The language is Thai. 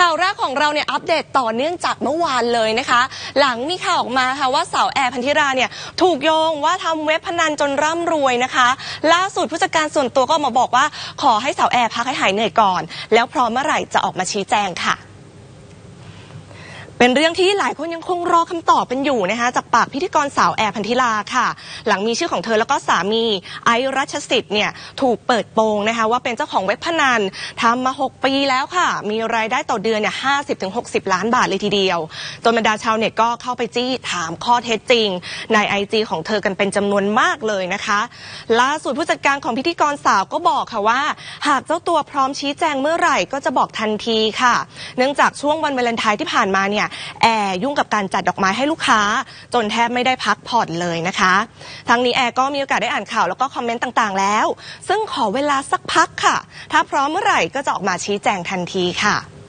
ข่าวแรกของเราเนี่ยอัปเดตต่อเนื่องจากเมื่อวานเลยนะคะ หลังมีข่าวออกมาค่ะว่าสาวแอร์พันธิราเนี่ยถูกโยงว่าทำเว็บพนันจนร่ำรวยนะคะ ล่าสุดผู้จัดการส่วนตัวก็มาบอกว่า ขอให้สาวแอร์พักให้หายเหนื่อยก่อน แล้วพร้อมเมื่อไหร่จะออกมาชี้แจงค่ะ เป็นเรื่องที่หลายคนยังคงรอคำตอบเป็นอยู่นะคะจากปากพิธีกรสาวแอร์พันธิลาค่ะ หลังมีชื่อของเธอแล้วก็สามีไอรัชสิทธิ์เนี่ยถูกเปิดโปงนะคะว่าเป็นเจ้าของเว็บพนันทำมา 6 ปีแล้วค่ะ มีรายได้ต่อเดือนเนี่ยห้าสิบถึงหกสิบล้านบาทเลยทีเดียวจนบรรดาชาวเน็ตก็เข้าไปจี้ถามข้อเท็จจริง ในไอจีของเธอกันเป็นจำนวนมากเลยนะคะ ล่าสุดผู้จัดการของพิธีกรสาวก็บอกค่ะว่า หากเจ้าตัวพร้อมชี้แจงเมื่อไหร่ก็จะบอกทันทีค่ะ เนื่องจากช่วงวันวาเลนไทน์ที่ผ่านมาเนี่ยแอร์ยุ่งกับการจัดดอกไม้ให้ลูกค้า จนแทบไม่ได้พักผ่อนเลยนะคะ ทั้งนี้แอร์ก็มีโอกาสได้อ่านข่าวแล้วก็คอมเมนต์ต่างๆ แล้ว ซึ่งขอเวลาสักพักค่ะ ถ้าพร้อมเมื่อไหร่ก็จะออกมาชี้แจงทันทีค่ะ